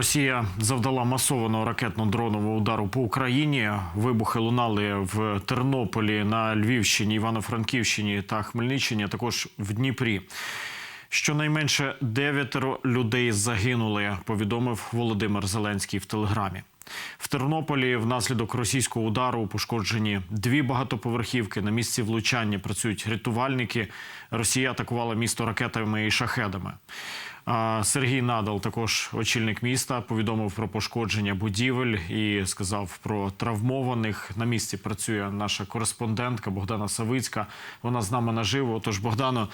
Росія завдала масованого ракетно-дронового удару по Україні. Вибухи лунали в Тернополі, на Львівщині, Івано-Франківщині та Хмельниччині, а також в Дніпрі. Щонайменше дев'ятеро людей загинули, повідомив Володимир Зеленський в телеграмі. В Тернополі внаслідок російського удару пошкоджені дві багатоповерхівки. На місці влучання працюють рятувальники. Росія атакувала місто ракетами і шахедами. Сергій Надал, також очільник міста, повідомив про пошкодження будівель і сказав про травмованих. На місці працює наша кореспондентка Богдана Савицька. Вона з нами наживо. Тож, Богдано,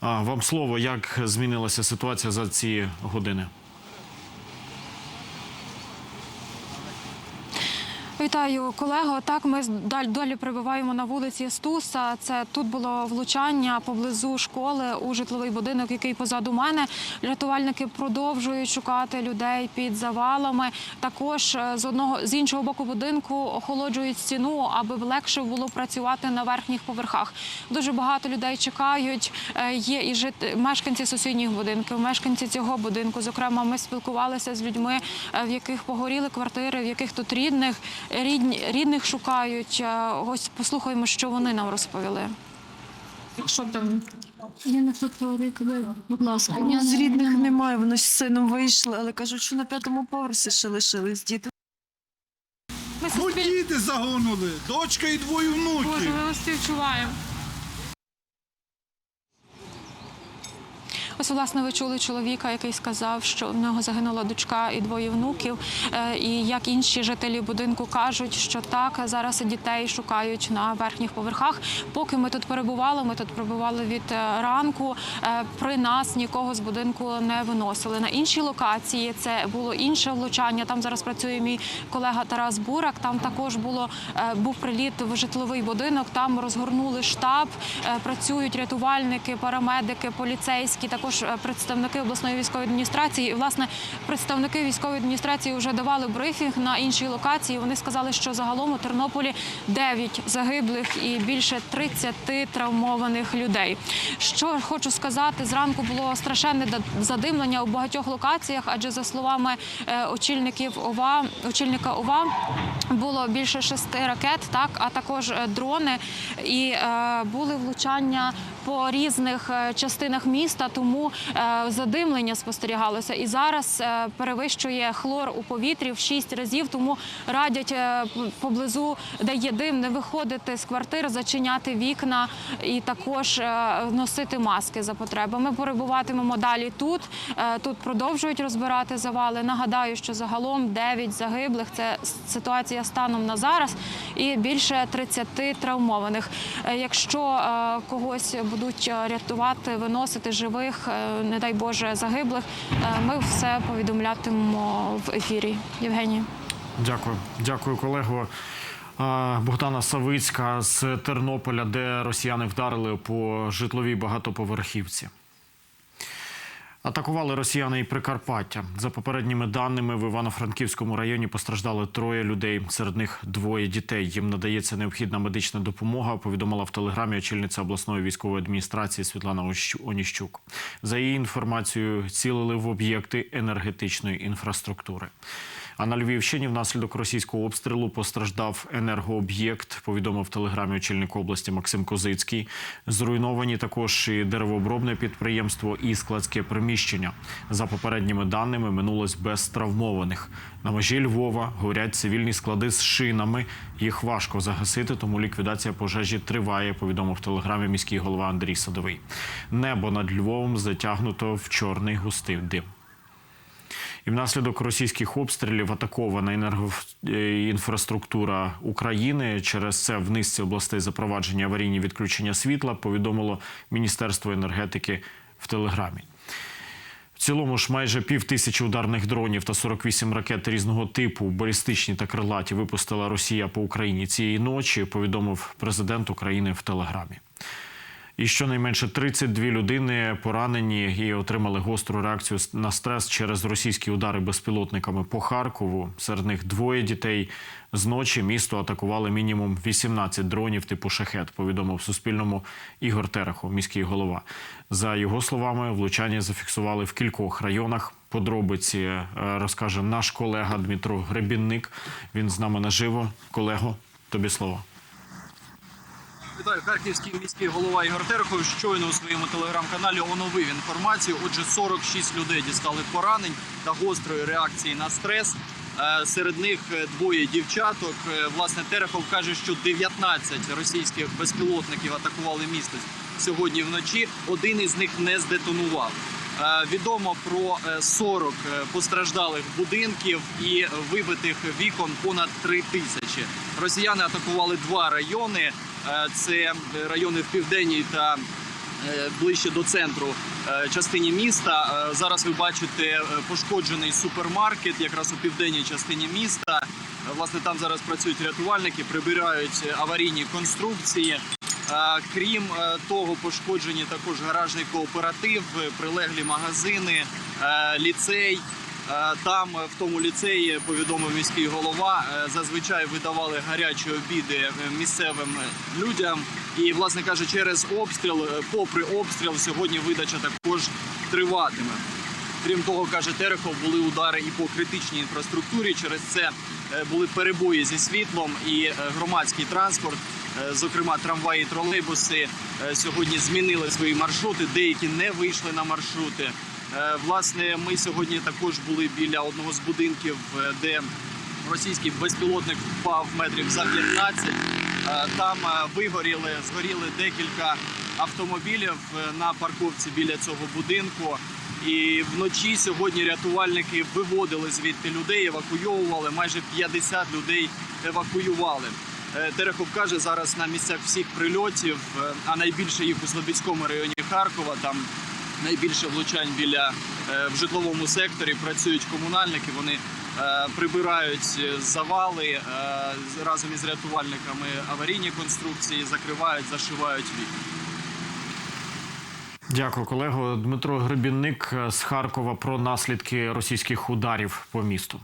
вам слово, як змінилася ситуація за ці години? Вітаю, колего. Так, ми далі, перебуваємо на вулиці Стуса. Це тут було влучання поблизу школи у житловий будинок, який позаду мене. Рятувальники продовжують шукати людей під завалами. Також е, з одного з іншого боку будинку охолоджують стіну, аби легше було працювати на верхніх поверхах. Дуже багато людей чекають. Е, Є і жит... мешканці сусідніх будинків, мешканці цього будинку. Зокрема, ми спілкувалися з людьми, е, в яких погоріли квартири, в яких тут рідних рідних шукають. Е, Ось послухаємо, що вони нам розповіли. Що там? Я не хочу говорити, будь ласка. У нас рідних немає, вони з сином вийшли, але кажуть, що на п'ятому поверсі ще лишились діти. Ми Ну, діти загонули, дочка і двоє Боже, ми вас співчуваємо. Ось, власне, ви чули чоловіка, який сказав, що в нього загинула дочка і двоє внуків. Е, І як інші жителі будинку кажуть, що так зараз дітей шукають на верхніх поверхах. Поки ми тут перебували, ми тут перебували від е, ранку. е, При нас нікого з будинку не виносили. На іншій локації це було інше влучання. Там зараз працює мій колега Тарас Бурак. Там також було був приліт в житловий будинок. Там розгорнули штаб. Працюють рятувальники, парамедики, поліцейські, також е, представники обласної військової адміністрації. І, власне, представники військової адміністрації вже давали брифінг на іншій локації. Вони сказали, що загалом у Тернополі 9 загиблих і більше 30 травмованих людей. Що хочу сказати, зранку було страшенне задимлення у багатьох локаціях, адже за словами е, очільників ОВА, очільника ОВА, було більше шести ракет, так а також е, дрони, і е, були влучання по різних частинах міста, тому е, задимлення спостерігалося. І зараз е, перевищує хлор у повітрі в шість разів. Тому радять е, поблизу, де є дим, не виходити з квартир, зачиняти вікна і також носити маски за потреби. Ми перебуватимемо далі тут. Тут продовжують розбирати завали. Нагадаю, що загалом 9 загиблих. Це ситуація станом на зараз, і більше 30 травмованих. Якщо когось будуть рятувати, виносити живих, не дай Боже, загиблих, е, ми все повідомлятимемо в ефірі. Євгенія. Дякую, дякую, колего. Богдана Савицька з Тернополя, де росіяни вдарили по житловій багатоповерхівці. Атакували росіяни і Прикарпаття. За попередніми даними, в Івано-Франківському районі постраждали троє людей. Серед них двоє дітей. Їм надається необхідна медична допомога. Повідомила в телеграмі очільниця обласної військової адміністрації Світлана Оніщук. За її інформацією, цілили в об'єкти енергетичної інфраструктури. А на Львівщині внаслідок російського обстрілу постраждав енергооб'єкт. Повідомив телеграмі очільник області Максим Козицький. Зруйновані також і деревообробне підприємство і складське приміщення. За попередніми даними минулось без травмованих. На межі Львова горять цивільні склади з шинами. Їх важко загасити, тому ліквідація пожежі триває. Повідомив телеграмі міський голова Андрій Садовий. Небо над Львовом затягнуто в чорний густий дим. І внаслідок російських обстрілів атакована енергоінфраструктура України. Через це в низці областей запровадження аварійні відключення світла повідомило Міністерство енергетики в телеграмі. В цілому ж майже пів тисячі ударних дронів та 48 ракет різного типу, балістичні та крилаті, випустила Росія по Україні цієї ночі. Повідомив президент України в телеграмі. І щонайменше 32 людини поранені і отримали гостру реакцію на стрес через російські удари безпілотниками по Харкову. Серед них двоє дітей. Зночі місто атакували мінімум 18 дронів типу шахет. Повідомив Суспільному Ігор Терехов, міський голова. За його словами, влучання зафіксували в кількох районах. Подробиці е, розкаже наш колега Дмитро Гребінник. Він з нами наживо. Колего, тобі слово. Вітаю, харківський міський голова Ігор Терехов щойно у своєму телеграм-каналі оновив інформацію. Отже, 46 людей дістали поранень та гострої реакції на стрес. Е, Серед них е, двоє дівчаток. Е, Власне, Терехов каже, що 19 російських безпілотників атакували місто сьогодні вночі. Один із них не здетонував. Відомо про е, 40 е, постраждалих будинків і вибитих вікон понад 3 тисячі. Росіяни атакували два райони. Е, Це райони в південній та е, ближче до центру е, частині міста. Е, Зараз ви бачите е, пошкоджений супермаркет, якраз у південній частині міста. Е, Власне, там зараз працюють рятувальники, прибирають е, аварійні конструкції. Е, Крім е, того, пошкоджені також гаражний кооператив, е, прилеглі магазини, е, ліцей. Е, Там е, в тому ліцеї повідомив міський голова. е, Зазвичай видавали гарячі обіди місцевим людям. І, власне каже, через обстріл, попри обстріл, сьогодні видача також триватиме. Крім того, каже Терехов, були удари і по критичній інфраструктурі. Через це були перебої зі світлом і громадський транспорт, зокрема трамваї, тролейбуси, е, сьогодні змінили свої маршрути. Деякі не вийшли на маршрути. Е, Власне, ми сьогодні також були біля одного з будинків, е, де російський безпілотник впав метрів за 15. Е, Там е, вигоріли, згоріли декілька автомобілів е, на парковці біля цього будинку. І вночі сьогодні рятувальники виводили звідти людей, евакуйовували. Майже 50 людей евакуювали. Е, Терехов каже, зараз на місцях всіх прильотів, е, а найбільше їх у Слобідському районі Харкова. Там найбільше влучань біля е, в житловому секторі. Працюють комунальники. Вони прибирають завали разом із рятувальниками аварійні конструкції, закривають, зашивають вікна. Дякую, колего. Дмитро Гребінник з Харкова про наслідки російських ударів по місту.